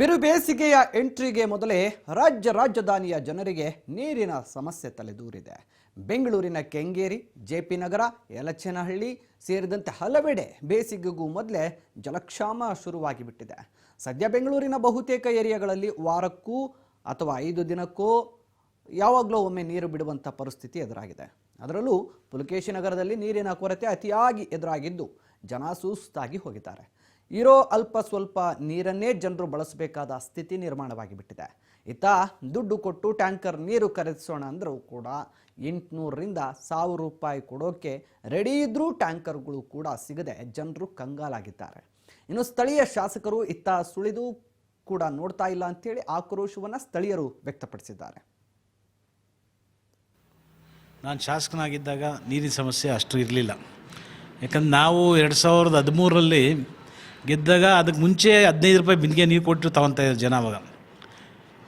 ಬಿರು ಬೇಸಿಗೆಯ ಎಂಟ್ರಿಗೆ ಮೊದಲೇ ರಾಜ್ಯ ರಾಜಧಾನಿಯ ಜನರಿಗೆ ನೀರಿನ ಸಮಸ್ಯೆ ತಲೆದೂರಿದೆ. ಬೆಂಗಳೂರಿನ ಕೆಂಗೇರಿ ಜೆಪಿ ನಗರ, ಯಲಚೇನಹಳ್ಳಿ ಸೇರಿದಂತೆ ಹಲವೆಡೆ ಬೇಸಿಗೆಗೂ ಮೊದಲೇ ಜಲಕ್ಷಾಮ ಶುರುವಾಗಿ ಬಿಟ್ಟಿದೆ ಸದ್ಯ ಬೆಂಗಳೂರಿನ ಬಹುತೇಕ ಏರಿಯಾಗಳಲ್ಲಿ ವಾರಕ್ಕೂ ಅಥವಾ ಐದು ದಿನಕ್ಕೂ ಯಾವಾಗಲೂ ಒಮ್ಮೆ ನೀರು ಬಿಡುವಂಥ ಪರಿಸ್ಥಿತಿ ಎದುರಾಗಿದೆ. ಅದರಲ್ಲೂ ಪುಲಕೇಶಿ ನಗರದಲ್ಲಿ ನೀರಿನ ಕೊರತೆ ಅತಿಯಾಗಿ ಎದುರಾಗಿದ್ದು ಜನ ಸುಸ್ತಾಗಿ ಹೋಗಿದ್ದಾರೆ. ಇರೋ ಅಲ್ಪ ಸ್ವಲ್ಪ ನೀರನ್ನೇ ಜನರು ಬಳಸಬೇಕಾದ ಸ್ಥಿತಿ ನಿರ್ಮಾಣವಾಗಿ ಬಿಟ್ಟಿದೆ ಇತ್ತ ದುಡ್ಡು ಕೊಟ್ಟು ಟ್ಯಾಂಕರ್ ನೀರು ಖರೀದಿಸೋಣ ಅಂದರೂ ಕೂಡ ಎಂಟುನೂರರಿಂದ ಸಾವಿರ ರೂಪಾಯಿ ಕೊಡೋಕ್ಕೆ ರೆಡಿ ಇದ್ದರೂ ಟ್ಯಾಂಕರ್ಗಳು ಕೂಡ ಸಿಗದೆ ಜನರು ಕಂಗಾಲಾಗಿದ್ದಾರೆ. ಇನ್ನು ಸ್ಥಳೀಯ ಶಾಸಕರು ಇತ್ತ ಸುಳಿದು ಕೂಡ ನೋಡ್ತಾ ಇಲ್ಲ ಅಂತೇಳಿ ಆಕ್ರೋಶವನ್ನು ಸ್ಥಳೀಯರು ವ್ಯಕ್ತಪಡಿಸಿದ್ದಾರೆ. ನಾನು ಶಾಸಕನಾಗಿದ್ದಾಗ ನೀರಿನ ಸಮಸ್ಯೆ ಅಷ್ಟು ಇರಲಿಲ್ಲ. ಯಾಕಂದ್ರೆ ನಾವು ಎರಡು ಸಾವಿರದ ಹದಿಮೂರರಲ್ಲಿ ಗೆದ್ದಾಗ ಅದಕ್ಕೆ ಮುಂಚೆ ಹದಿನೈದು ರೂಪಾಯಿ ಬಿಂದಿಗೆ ನೀರು ಕೊಟ್ಟು ಇದ್ರು ಜನ ಅವಾಗ.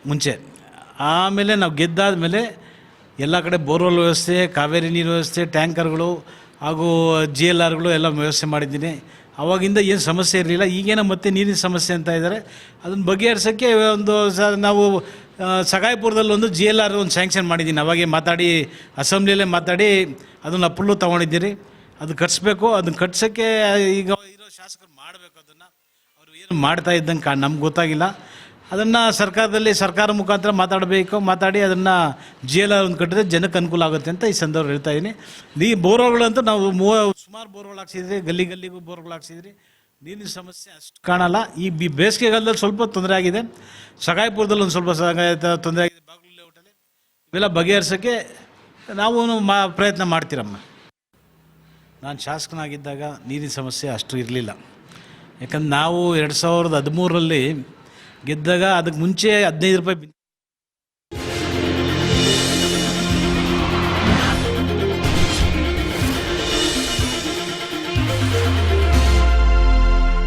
ಮುಂಚೆ. ಆಮೇಲೆ ನಾವು ಗೆದ್ದಾದ ಮೇಲೆ ಎಲ್ಲ ಕಡೆ ಬೋರ್ವೆಲ್ ವ್ಯವಸ್ಥೆ, ಕಾವೇರಿ ನೀರು ವ್ಯವಸ್ಥೆ, ಟ್ಯಾಂಕರ್ಗಳು ಹಾಗೂ ಜಿ ಎಲ್ ಆರ್ಗಳು ಎಲ್ಲ ವ್ಯವಸ್ಥೆ ಮಾಡಿದ್ದೀನಿ. ಅವಾಗಿಂದ ಏನು ಸಮಸ್ಯೆ ಇರಲಿಲ್ಲ. ಈಗೇನೋ ಮತ್ತೆ ನೀರಿನ ಸಮಸ್ಯೆ ಅಂತ ಇದ್ದಾರೆ. ಅದನ್ನು ಬಗೆಹರಿಸೋಕ್ಕೆ ಒಂದು ಸ ನಾವು ಸಗಾಯಪುರದಲ್ಲಿ ಒಂದು ಜಿ ಎಲ್ ಆರ್ ಒಂದು ಸ್ಯಾಂಕ್ಷನ್ ಮಾಡಿದ್ದೀನಿ. ಅವಾಗೆ ಮಾತಾಡಿ, ಅಸೆಂಬ್ಲಿಯಲ್ಲೇ ಮಾತಾಡಿ, ಅದನ್ನು ಅಪ್ರೂವ್ ತೊಗೊಂಡಿದ್ದೀರಿ. ಅದು ಕಟ್ಸ್ಬೇಕು. ಅದನ್ನು ಕಟ್ಸೋಕ್ಕೆ ಈಗ ಶಾಸಕರು ಮಾಡಬೇಕು ಅದನ್ನು. ಅವರು ಏನು ಮಾಡ್ತಾ ಇದ್ದಂಗೆ ಕಾ ನಮ್ಗೆ ಗೊತ್ತಾಗಿಲ್ಲ. ಅದನ್ನು ಸರ್ಕಾರದಲ್ಲಿ ಸರ್ಕಾರ ಮುಖಾಂತರ ಮಾತಾಡಬೇಕು, ಮಾತಾಡಿ ಅದನ್ನು ಜೇಲ ಒಂದು ಕಟ್ಟಿದ್ರೆ ಜನಕ್ಕೆ ಅನುಕೂಲ ಆಗುತ್ತೆ ಅಂತ ಈ ಸಂದರ್ಭ ಹೇಳ್ತಾ ಇದ್ದೀನಿ ನೀ ಬೋರ್ವೆಲ್ಗಳಂತೂ ನಾವು ಮೂವ ಸುಮಾರು ಬೋರ್ವೆಲ್ ಹಾಕ್ಸಿದ್ರಿ, ಗಲ್ಲಿ ಗಲ್ಲಿಗೂ ಬೋರ್ವೆಲ್ ಹಾಕ್ಸಿದ್ರಿ. ನೀರಿನ ಸಮಸ್ಯೆ ಅಷ್ಟು ಕಾಣಲ್ಲ. ಈ ಬಿ ಬೇಸಿಗೆಗಾಲದಲ್ಲಿ ಸ್ವಲ್ಪ ತೊಂದರೆ ಆಗಿದೆ. ಸಗಾಯಪುರದಲ್ಲಿ ಒಂದು ಸ್ವಲ್ಪ ತೊಂದರೆ ಆಗಿದೆ. ಬಾಗಿಲು ಇವೆಲ್ಲ ಬಗೆಹರಿಸೋಕ್ಕೆ ನಾವು ಮಾ ಪ್ರಯತ್ನ ಮಾಡ್ತೀರಮ್ಮ? ನಾನು ಶಾಸಕನಾಗಿದ್ದಾಗ ನೀರಿನ ಸಮಸ್ಯೆ ಅಷ್ಟು ಇರಲಿಲ್ಲ. ಯಾಕಂದ್ರೆ ನಾವು ಎರಡು ಸಾವಿರದ ಹದಿಮೂರರಲ್ಲಿ ಗೆದ್ದಾಗ ಅದಕ್ಕೆ ಮುಂಚೆ ಹದಿನೈದು ರೂಪಾಯಿ